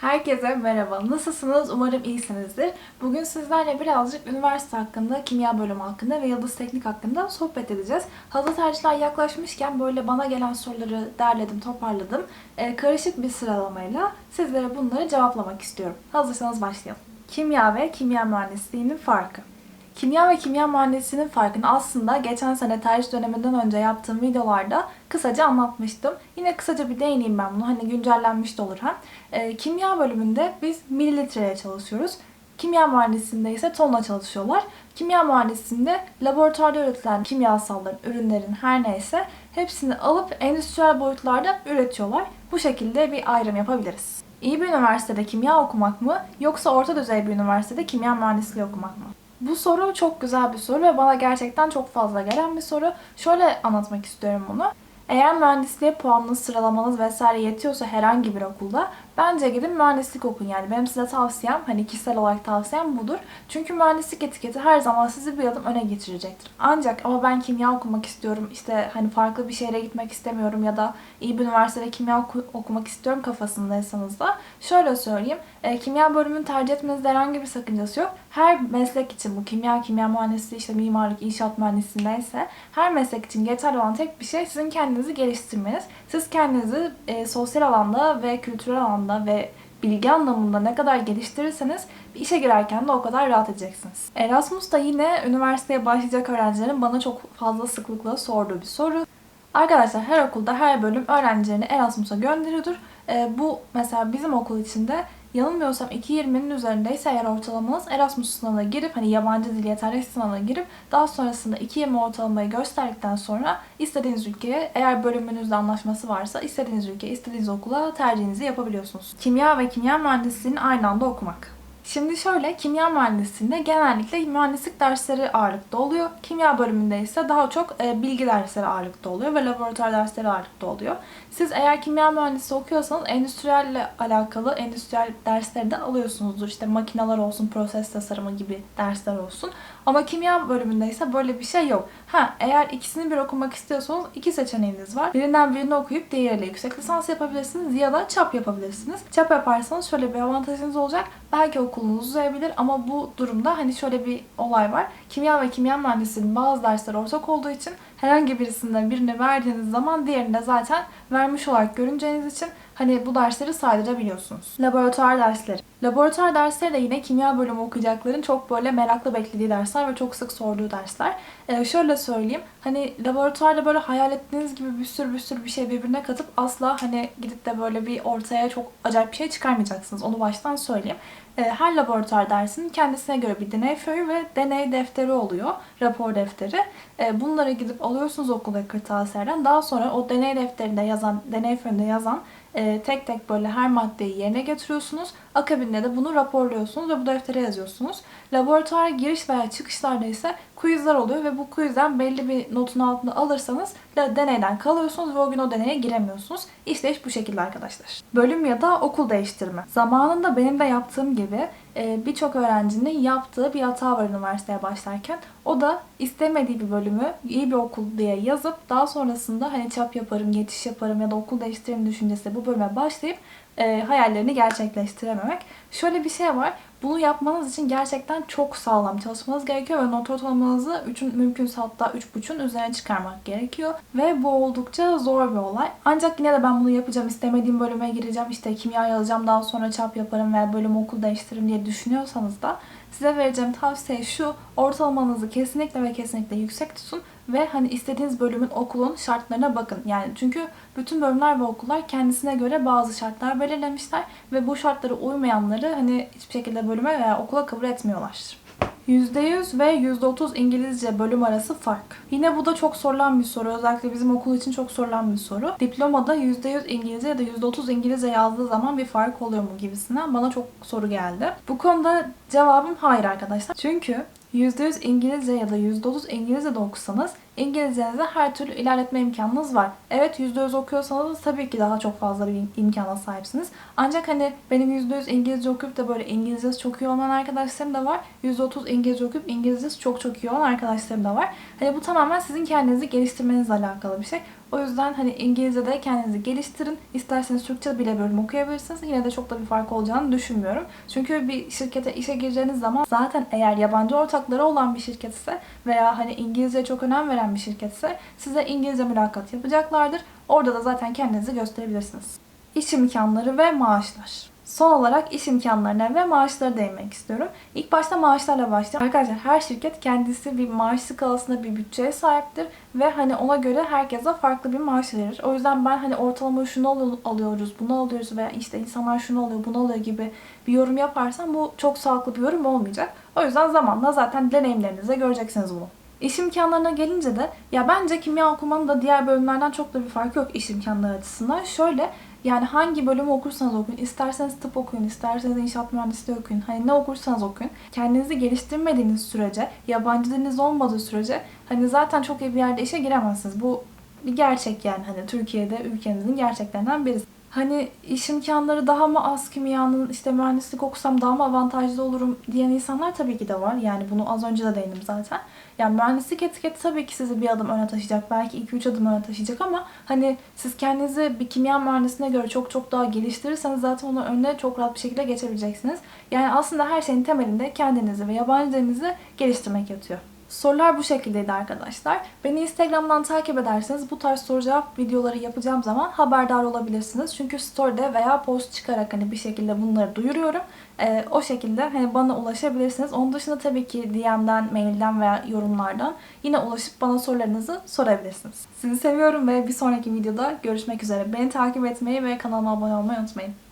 Herkese merhaba. Nasılsınız? Umarım iyisinizdir. Bugün sizlerle birazcık üniversite hakkında, kimya bölümü hakkında ve Yıldız Teknik hakkında sohbet edeceğiz. Hazır tercihler yaklaşmışken böyle bana gelen soruları derledim, toparladım. Ee, karışık bir sıralamayla sizlere bunları cevaplamak istiyorum. Hazırsanız başlayalım. Kimya ve kimya mühendisliğinin farkı. Kimya ve kimya mühendisliğinin farkını aslında geçen sene tercih döneminden önce yaptığım videolarda kısaca anlatmıştım. Yine kısaca bir değineyim ben bunu. Hani güncellenmiş de olur hem. Ee, kimya bölümünde biz mililitreye çalışıyoruz. Kimya mühendisliğinde ise tonla çalışıyorlar. Kimya mühendisliğinde laboratuvarda üretilen kimyasalların, ürünlerin her neyse hepsini alıp endüstriyel boyutlarda üretiyorlar. Bu şekilde bir ayrım yapabiliriz. İyi bir üniversitede kimya okumak mı yoksa orta düzey bir üniversitede kimya mühendisliği okumak mı? Bu soru çok güzel bir soru ve bana gerçekten çok fazla gelen bir soru. Şöyle anlatmak istiyorum bunu. Eğer mühendisliğe puanınız, sıralamanız vesaire yetiyorsa herhangi bir okulda bence gidin mühendislik okun. Yani benim size tavsiyem, hani kişisel olarak tavsiyem budur. Çünkü mühendislik etiketi her zaman sizi bir adım öne geçirecektir. Ancak ama ben kimya okumak istiyorum, işte hani farklı bir şehre gitmek istemiyorum ya da iyi bir üniversitede kimya oku- okumak istiyorum kafasındaysanız da şöyle söyleyeyim. E, kimya bölümünü tercih etmenizde herhangi bir sakıncası yok. Her meslek için bu kimya, kimya mühendisliği, işte mimarlık, inşaat mühendisliği neyse her meslek için geçerli olan tek bir şey sizin kendinizi geliştirmeniz. Siz kendinizi e, sosyal alanda ve kültürel alanda ve bilgi anlamında ne kadar geliştirirseniz bir işe girerken de o kadar rahat edeceksiniz. Erasmus da yine üniversiteye başlayacak öğrencilerin bana çok fazla sıklıkla sorduğu bir soru. Arkadaşlar her okulda her bölüm öğrencilerini Erasmus'a gönderiyordur. Ee, bu mesela bizim okul içinde yanılmıyorsam 2.20'nin üzerindeyse eğer ortalamanız Erasmus sınavına girip hani yabancı dil yeterli sınavına girip daha sonrasında 2.20 ortalamayı gösterdikten sonra istediğiniz ülkeye eğer bölümünüzde anlaşması varsa istediğiniz ülkeye istediğiniz okula tercihinizi yapabiliyorsunuz. Kimya ve kimya mühendisliğini aynı anda okumak. Şimdi şöyle, kimya mühendisliğinde genellikle mühendislik dersleri ağırlıkta oluyor. Kimya bölümünde ise daha çok e, bilgi dersleri ağırlıkta oluyor ve laboratuvar dersleri ağırlıkta oluyor. Siz eğer kimya mühendisi okuyorsanız endüstriyelle alakalı endüstriyel dersleri de alıyorsunuzdur. İşte makineler olsun, proses tasarımı gibi dersler olsun. Ama kimya bölümünde ise böyle bir şey yok. Ha eğer ikisini bir okumak istiyorsanız iki seçeneğiniz var. Birinden birini okuyup diğeriyle yüksek lisans yapabilirsiniz ya da çap yapabilirsiniz. Çap yaparsanız şöyle bir avantajınız olacak. Belki okulunuz uzayabilir ama bu durumda hani şöyle bir olay var. Kimya ve kimya mühendisliğinin bazı dersler ortak olduğu için herhangi birisinden birini verdiğiniz zaman diğerini de zaten vermiş olarak görüneceğiniz için hani bu dersleri saydırabiliyorsunuz. Laboratuvar dersleri. Laboratuvar dersleri de yine kimya bölümü okuyacakların çok böyle meraklı beklediği dersler ve çok sık sorduğu dersler. Ee, şöyle söyleyeyim. Hani laboratuvarda böyle hayal ettiğiniz gibi bir sürü bir sürü bir şey birbirine katıp asla hani gidip de böyle bir ortaya çok acayip bir şey çıkarmayacaksınız. Onu baştan söyleyeyim. Ee, her laboratuvar dersinin kendisine göre bir deney föyü ve deney defteri oluyor. Rapor defteri. Ee, bunları gidip alıyorsunuz okuldaki kırtasiyelerden. Daha sonra o deney defterinde yazan, deney föyünde yazan e, tek tek böyle her maddeyi yerine getiriyorsunuz. Akabinde de bunu raporluyorsunuz ve bu deftere yazıyorsunuz. Laboratuvara giriş veya çıkışlarda ise quizler oluyor ve bu quizden belli bir notun altında alırsanız da deneyden kalıyorsunuz ve o gün o deneye giremiyorsunuz. İşte iş bu şekilde arkadaşlar. Bölüm ya da okul değiştirme. Zamanında benim de yaptığım gibi e, birçok öğrencinin yaptığı bir hata var üniversiteye başlarken. O da istemediği bir bölümü iyi bir okul diye yazıp daha sonrasında hani çap yaparım, yetiş yaparım ya da okul değiştiririm düşüncesi bu bölüme başlayıp e, hayallerini gerçekleştirememek. Şöyle bir şey var. Bunu yapmanız için gerçekten çok sağlam çalışmanız gerekiyor ve not ortalamanızı 3'ün mümkünse hatta 3.5'ün üzerine çıkarmak gerekiyor. Ve bu oldukça zor bir olay. Ancak yine de ben bunu yapacağım, istemediğim bölüme gireceğim, işte kimya yazacağım, daha sonra çap yaparım veya bölüm okul değiştiririm diye düşünüyorsanız da size vereceğim tavsiye şu. Ortalamanızı kesinlikle ve kesinlikle yüksek tutun ve hani istediğiniz bölümün okulun şartlarına bakın. Yani çünkü bütün bölümler ve okullar kendisine göre bazı şartlar belirlemişler ve bu şartlara uymayanları hani hiçbir şekilde bölüme veya okula kabul etmiyorlar. %100 ve %30 İngilizce bölüm arası fark. Yine bu da çok sorulan bir soru. Özellikle bizim okul için çok sorulan bir soru. Diplomada %100 İngilizce ya da %30 İngilizce yazdığı zaman bir fark oluyor mu gibisinden bana çok soru geldi. Bu konuda cevabım hayır arkadaşlar. Çünkü %100 İngilizce ya da %30 İngilizce de okusanız İngilizcenizi her türlü ilerletme imkanınız var. Evet %100 okuyorsanız tabii ki daha çok fazla bir im- imkana sahipsiniz. Ancak hani benim %100 İngilizce okuyup da böyle İngilizcesi çok iyi olan arkadaşlarım da var. %30 İngilizce okuyup İngilizcesi çok çok iyi olan arkadaşlarım da var. Hani bu tamamen sizin kendinizi geliştirmenizle alakalı bir şey. O yüzden hani İngilizce'de kendinizi geliştirin. İsterseniz Türkçe bile bölüm okuyabilirsiniz. Yine de çok da bir fark olacağını düşünmüyorum. Çünkü bir şirkete işe gireceğiniz zaman zaten eğer yabancı ortakları olan bir şirket ise veya hani İngilizceye çok önem veren bir şirket ise size İngilizce mülakat yapacaklardır. Orada da zaten kendinizi gösterebilirsiniz. İş imkanları ve maaşlar. Son olarak iş imkanlarına ve maaşlara değinmek istiyorum. İlk başta maaşlarla başlayalım. Arkadaşlar her şirket kendisi bir maaş skalasında bir bütçeye sahiptir ve hani ona göre herkese farklı bir maaş verir. O yüzden ben hani ortalama şunu al- alıyoruz, bunu alıyoruz veya işte insanlar şunu alıyor, bunu alıyor gibi bir yorum yaparsam bu çok sağlıklı bir yorum olmayacak. O yüzden zamanla zaten deneyimlerinizde göreceksiniz bunu. İş imkanlarına gelince de ya bence kimya okumanın da diğer bölümlerden çok da bir farkı yok iş imkanları açısından. Şöyle yani hangi bölümü okursanız okuyun, isterseniz tıp okuyun, isterseniz inşaat mühendisliği okuyun, hani ne okursanız okuyun. Kendinizi geliştirmediğiniz sürece, yabancı diliniz olmadığı sürece hani zaten çok iyi bir yerde işe giremezsiniz. Bu bir gerçek yani hani Türkiye'de ülkemizin gerçeklerinden birisi. Hani iş imkanları daha mı az kimyanın işte mühendislik okusam daha mı avantajlı olurum diyen insanlar tabii ki de var. Yani bunu az önce de değindim zaten. Yani mühendislik etiketi tabii ki sizi bir adım öne taşıyacak. Belki 2-3 adım öne taşıyacak ama hani siz kendinizi bir kimya mühendisine göre çok çok daha geliştirirseniz zaten onun önüne çok rahat bir şekilde geçebileceksiniz. Yani aslında her şeyin temelinde kendinizi ve yabancı dilinizi geliştirmek yatıyor. Sorular bu şekildeydi arkadaşlar. Beni Instagram'dan takip ederseniz bu tarz soru cevap videoları yapacağım zaman haberdar olabilirsiniz. Çünkü story'de veya post çıkarak hani bir şekilde bunları duyuruyorum. Ee, o şekilde hani bana ulaşabilirsiniz. Onun dışında tabii ki DM'den, mailden veya yorumlardan yine ulaşıp bana sorularınızı sorabilirsiniz. Sizi seviyorum ve bir sonraki videoda görüşmek üzere. Beni takip etmeyi ve kanalıma abone olmayı unutmayın.